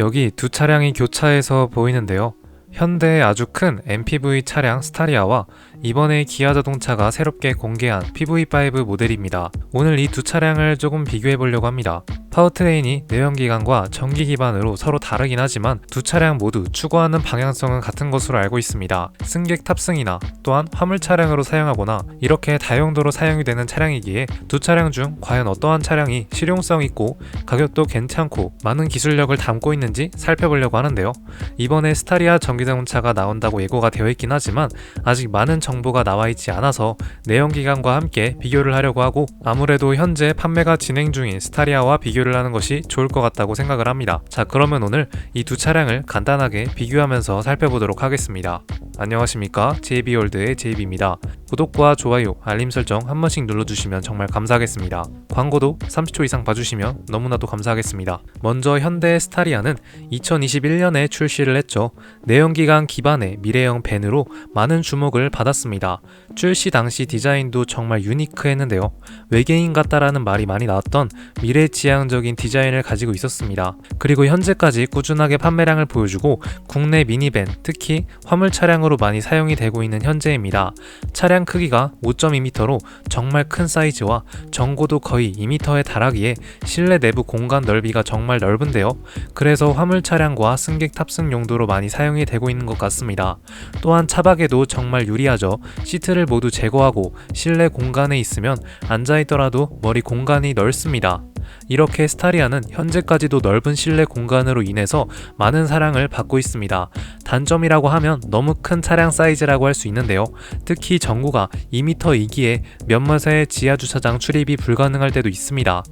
여기 두 차량이 교차해서 보이는데요. 현대의 아주 큰 MPV 차량 스타리아와 이번에 기아 자동차가 새롭게 공개한 PV5 모델입니다. 오늘 이 두 차량을 조금 비교해 보려고 합니다. 파워트레인이 내연기관과 전기 기반으로 서로 다르긴 하지만 두 차량 모두 추구하는 방향성은 같은 것으로 알고 있습니다. 승객 탑승이나 또한 화물 차량으로 사용하거나 이렇게 다용도로 사용이 되는 차량이기에 두 차량 중 과연 어떠한 차량이 실용성 있고 가격도 괜찮고 많은 기술력을 담고 있는지 살펴보려고 하는데요. 이번에 스타리아 전기자동차가 나온다고 예고가 되어 있긴 하지만 아직 많은 정보가 나와 있지 않아서 내연기관과 함께 비교를 하려고 하고 아무래도 현재 판매가 진행 중인 스타리아와 비교 를 하는 것이 좋을 것 같다고 생각을 합니다. 자, 그러면 오늘 이 두 차량을 간단하게 비교하면서 살펴보도록 하겠습니다. 안녕하십니까? JB월드의 JB입니다. 구독과 좋아요, 알림 설정 한 번씩 눌러주시면 정말 감사하겠습니다. 광고도 30초 이상 봐주시면 너무나도 감사하겠습니다. 먼저 현대 스타리아는 2021년에 출시를 했죠. 내연기관 기반의 미래형 밴으로 많은 주목을 받았습니다. 출시 당시 디자인도 정말 유니크했는데요. 외계인 같다라는 말이 많이 나왔던 미래지향적인 디자인을 가지고 있었습니다. 그리고 현재까지 꾸준하게 판매량을 보여주고 국내 미니밴, 특히 화물 차량으로 많이 사용이 되고 있는 현재입니다. 차량 크기가 5.2m로 정말 큰 사이즈와 전고도 거의 2m에 달하기에 실내 내부 공간 넓이가 정말 넓은데요. 그래서 화물 차량과 승객 탑승 용도로 많이 사용이 되고 있는 것 같습니다. 또한 차박에도 정말 유리하죠. 시트를 모두 제거하고 실내 공간에 있으면 앉아있더라도 머리 공간이 넓습니다. 이렇게 스타리아는 현재까지도 넓은 실내 공간으로 인해서 많은 사랑을 받고 있습니다. 단점이라고 하면 너무 큰 차량 사이즈라고 할 수 있는데요. 특히 전고가 2m이기에 몇몇의 지하 주차장 출입이 불가능할 때도 있습니다.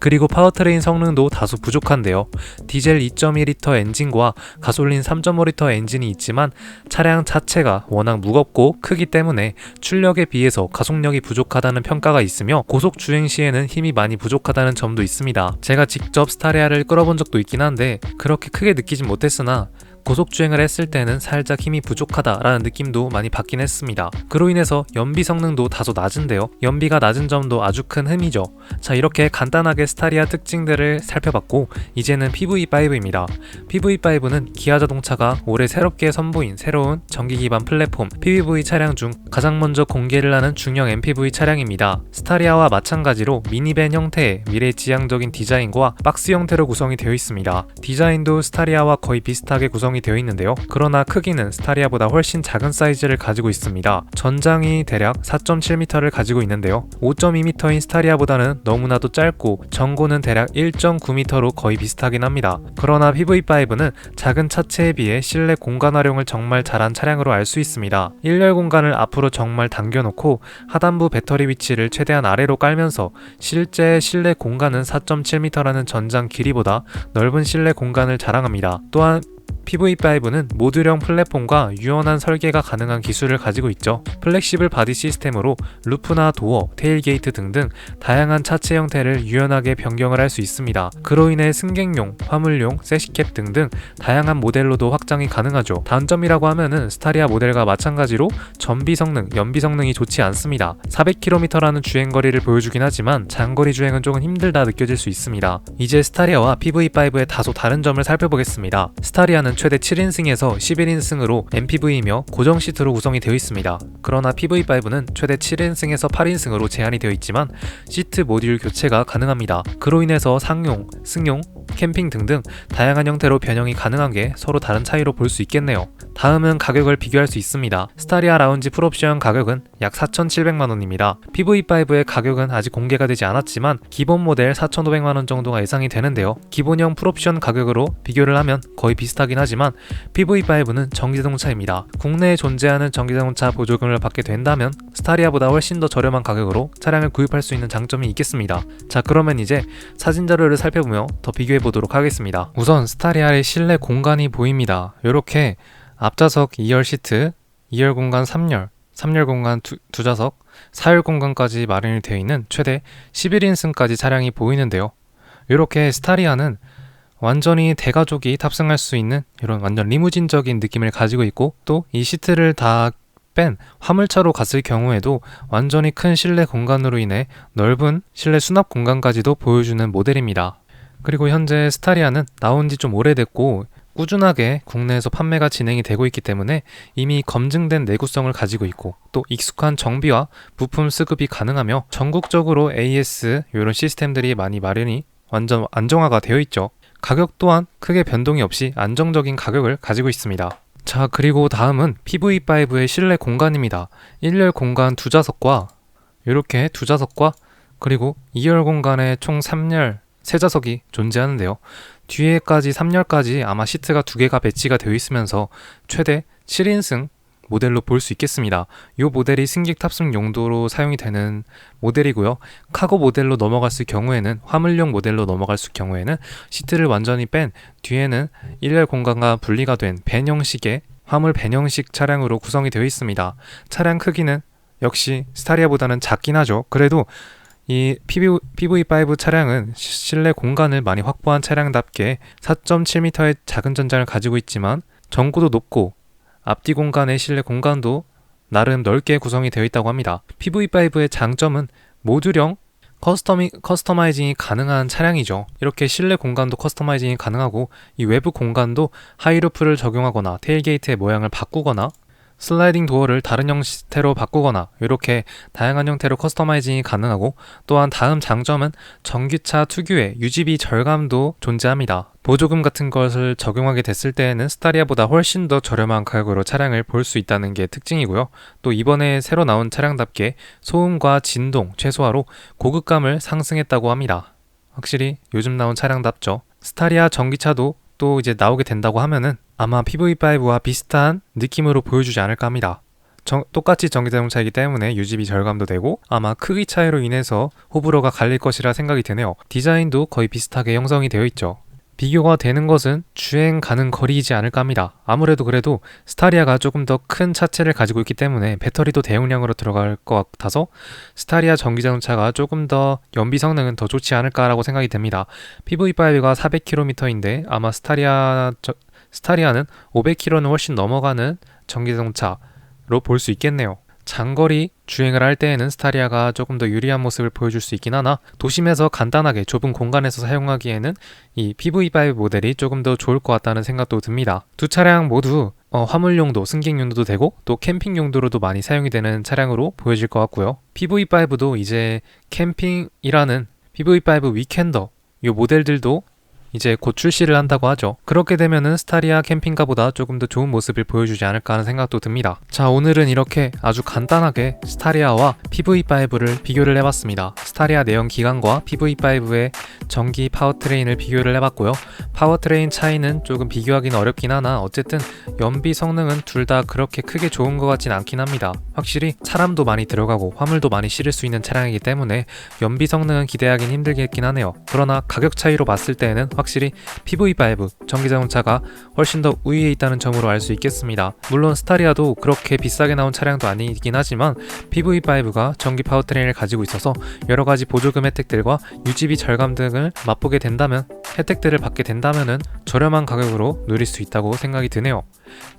그리고 파워트레인 성능도 다소 부족한데요. 디젤 2.1L 엔진과 가솔린 3.5L 엔진이 있지만 차량 자체가 워낙 무겁고 크기 때문에 출력에 비해서 가속력이 부족하다는 평가가 있으며 고속 주행 시에는 힘이 많이 부족하다는 점도 있습니다. 제가 직접 스타리아를 끌어본 적도 있긴 한데 그렇게 크게 느끼진 못했으나 고속 주행을 했을 때는 살짝 힘이 부족하다라는 느낌도 많이 받긴 했습니다. 그로 인해서 연비 성능도 다소 낮은데요. 연비가 낮은 점도 아주 큰 흠이죠. 자, 이렇게 간단하게 스타리아 특징들을 살펴봤고 이제는 PV5입니다. PV5는 기아 자동차가 올해 새롭게 선보인 새로운 전기 기반 플랫폼 PV 차량 중 가장 먼저 공개를 하는 중형 MPV 차량입니다. 스타리아와 마찬가지로 미니밴 형태의 미래지향적인 디자인과 박스 형태로 구성이 되어 있습니다. 디자인도 스타리아와 거의 비슷하게 구성 이 되어 있는데요. 그러나 크기는 스타리아보다 훨씬 작은 사이즈를 가지고 있습니다. 전장이 대략 4.7m를 가지고 있는데요. 5.2m인 스타리아보다는 너무나도 짧고 전고는 대략 1.9m로 거의 비슷하긴 합니다. 그러나 PV5는 작은 차체에 비해 실내 공간 활용을 정말 잘한 차량으로 알 수 있습니다. 1열 공간을 앞으로 정말 당겨놓고 하단부 배터리 위치를 최대한 아래로 깔면서 실제 실내 공간은 4.7m라는 전장 길이보다 넓은 실내 공간을 자랑합니다. 또한 PV5는 모듈형 플랫폼과 유연한 설계가 가능한 기술을 가지고 있죠. 플렉시블 바디 시스템으로 루프나 도어, 테일게이트 등등 다양한 차체 형태를 유연하게 변경을 할 수 있습니다. 그로 인해 승객용, 화물용, 세시캡 등등 다양한 모델로도 확장이 가능하죠. 단점이라고 하면은 스타리아 모델과 마찬가지로 전비 성능, 연비 성능이 좋지 않습니다. 400km라는 주행 거리를 보여주긴 하지만 장거리 주행은 조금 힘들다 느껴질 수 있습니다. 이제 스타리아와 PV5의 다소 다른 점을 살펴보겠습니다. 스타리아는 최대 7인승에서 11인승으로 MPV이며 고정 시트로 구성이 되어 있습니다. 그러나 PV5는 최대 7인승에서 8인승으로 제한이 되어 있지만 시트 모듈 교체가 가능합니다. 그로 인해서 상용, 승용, 캠핑 등등 다양한 형태로 변형이 가능한 게 서로 다른 차이로 볼 수 있겠네요. 다음은 가격을 비교할 수 있습니다. 스타리아 라운지 풀옵션 가격은 약 4,700만 원입니다. PV5의 가격은 아직 공개가 되지 않았지만 기본 모델 4,500만 원 정도가 예상이 되는데요. 기본형 풀옵션 가격으로 비교를 하면 거의 비슷하긴 하지만 PV5는 전기자동차입니다. 국내에 존재하는 전기자동차 보조금을 받게 된다면 스타리아보다 훨씬 더 저렴한 가격으로 차량을 구입할 수 있는 장점이 있겠습니다. 자 그러면 이제 사진 자료를 살펴보며 더 비교해 보도록 하겠습니다. 우선 스타리아의 실내 공간이 보입니다. 이렇게 앞좌석 2열 시트, 2열 공간 3열, 3열 공간 두, 두 좌석, 4열 공간까지 마련이 되어 있는 최대 11인승까지 차량이 보이는데요. 이렇게 스타리아는 완전히 대가족이 탑승할 수 있는 이런 완전 리무진적인 느낌을 가지고 있고 또 이 시트를 다 뺀 화물차로 갔을 경우에도 완전히 큰 실내 공간으로 인해 넓은 실내 수납 공간까지도 보여주는 모델입니다. 그리고 현재 스타리아는 나온 지 좀 오래됐고 꾸준하게 국내에서 판매가 진행이 되고 있기 때문에 이미 검증된 내구성을 가지고 있고 또 익숙한 정비와 부품 수급이 가능하며 전국적으로 AS 이런 시스템들이 많이 마련이 완전 안정화가 되어 있죠. 가격 또한 크게 변동이 없이 안정적인 가격을 가지고 있습니다. 자, 그리고 다음은 PV5의 실내 공간입니다. 1열 공간 두 좌석과 이렇게 두 좌석과 그리고 2열 공간에 총 3열 세 좌석이 존재하는데요. 뒤에까지 3열까지 아마 시트가 두 개가 배치가 되어 있으면서 최대 7인승 모델로 볼 수 있겠습니다. 이 모델이 승객 탑승 용도로 사용이 되는 모델이고요. 카고 모델로 넘어갔을 경우에는 화물용 모델로 넘어갔을 경우에는 시트를 완전히 뺀 뒤에는 1열 공간과 분리가 된 밴 형식의 화물 밴 형식 차량으로 구성이 되어 있습니다. 차량 크기는 역시 스타리아보다는 작긴 하죠. 그래도 이 PV, PV5 차량은 실내 공간을 많이 확보한 차량답게 4.7m의 작은 전장을 가지고 있지만 전고도 높고 앞뒤 공간의 실내 공간도 나름 넓게 구성이 되어 있다고 합니다. PV5의 장점은 모듈형 커스터미, 커스터마이징이 가능한 차량이죠. 이렇게 실내 공간도 커스터마이징이 가능하고 이 외부 공간도 하이루프를 적용하거나 테일게이트의 모양을 바꾸거나 슬라이딩 도어를 다른 형태로 바꾸거나 이렇게 다양한 형태로 커스터마이징이 가능하고 또한 다음 장점은 전기차 특유의 유지비 절감도 존재합니다. 보조금 같은 것을 적용하게 됐을 때에는 스타리아보다 훨씬 더 저렴한 가격으로 차량을 볼 수 있다는 게 특징이고요. 또 이번에 새로 나온 차량답게 소음과 진동 최소화로 고급감을 상승했다고 합니다. 확실히 요즘 나온 차량답죠. 스타리아 전기차도 또 이제 나오게 된다고 하면은 아마 PV5와 비슷한 느낌으로 보여주지 않을까 합니다. 정, 똑같이 전기자동차이기 때문에 유지비 절감도 되고 아마 크기 차이로 인해서 호불호가 갈릴 것이라 생각이 드네요. 디자인도 거의 비슷하게 형성이 되어 있죠. 비교가 되는 것은 주행 가는 거리이지 않을까 합니다. 아무래도 그래도 스타리아가 조금 더 큰 차체를 가지고 있기 때문에 배터리도 대용량으로 들어갈 것 같아서 스타리아 전기 자동차가 조금 더 연비 성능은 더 좋지 않을까라고 생각이 됩니다. PV5가 400km인데 아마 스타리아 저, 스타리아는 500km는 훨씬 넘어가는 전기 자동차로 볼 수 있겠네요. 장거리 주행을 할 때에는 스타리아가 조금 더 유리한 모습을 보여줄 수 있긴 하나 도심에서 간단하게 좁은 공간에서 사용하기에는 이 PV5 모델이 조금 더 좋을 것 같다는 생각도 듭니다. 두 차량 모두 어, 화물 용도, 승객 용도도 되고 또 캠핑 용도로도 많이 사용이 되는 차량으로 보여질 것 같고요. PV5도 이제 캠핑이라는 PV5 위켄더 이 모델들도 이제 곧 출시를 한다고 하죠. 그렇게 되면은 스타리아 캠핑카보다 조금 더 좋은 모습을 보여주지 않을까 하는 생각도 듭니다. 자, 오늘은 이렇게 아주 간단하게 스타리아와 PV5를 비교를 해봤습니다. 스타리아 내연 기관과 PV5의 전기 파워트레인을 비교를 해봤고요. 파워트레인 차이는 조금 비교하기는 어렵긴 하나 어쨌든 연비 성능은 둘 다 그렇게 크게 좋은 것 같진 않긴 합니다. 확실히 사람도 많이 들어가고 화물도 많이 실을 수 있는 차량이기 때문에 연비 성능은 기대하긴 힘들겠긴 하네요. 그러나 가격 차이로 봤을 때는 확실히 PV5 전기자동차가 훨씬 더 우위에 있다는 점으로 알 수 있겠습니다. 물론 스타리아도 그렇게 비싸게 나온 차량도 아니긴 하지만 PV5가 전기 파워트레인을 가지고 있어서 여러 가지 보조금 혜택들과 유지비 절감 등을 맛보게 된다면 혜택들을 받게 된다면은 저렴한 가격으로 누릴 수 있다고 생각이 드네요.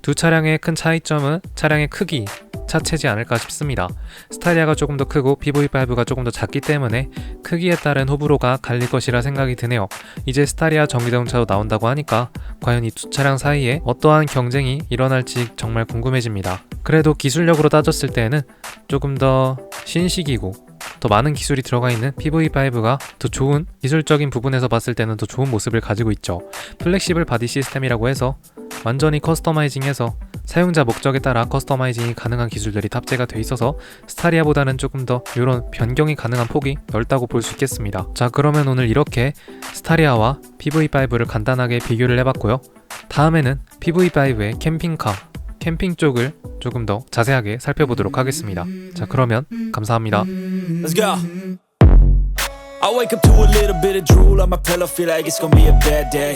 두 차량의 큰 차이점은 차량의 크기, 차체지 않을까 싶습니다. 스타리아가 조금 더 크고 PV5가 조금 더 작기 때문에 크기에 따른 호불호가 갈릴 것이라 생각이 드네요. 이제 스타리아 전기자동차도 나온다고 하니까 과연 이 두 차량 사이에 어떠한 경쟁이 일어날지 정말 궁금해집니다. 그래도 기술력으로 따졌을 때는 조금 더 신식이고 더 많은 기술이 들어가 있는 PV5가 더 좋은 기술적인 부분에서 봤을 때는 더 좋은 모습을 가지고 있죠. 플렉시블 바디 시스템이라고 해서 완전히 커스터마이징해서 사용자 목적에 따라 커스터마이징이 가능한 기술들이 탑재가 돼 있어서 스타리아보다는 조금 더 이런 변경이 가능한 폭이 넓다고 볼 수 있겠습니다. 자 그러면 오늘 이렇게 스타리아와 PV5를 간단하게 비교를 해봤고요. 다음에는 PV5의 캠핑카, 캠핑 쪽을 조금 더 자세하게 살펴보도록 하겠습니다. 자 그러면 감사합니다. I wake up to a little bit of drool on my pillow, feel like it's gonna be a bad day.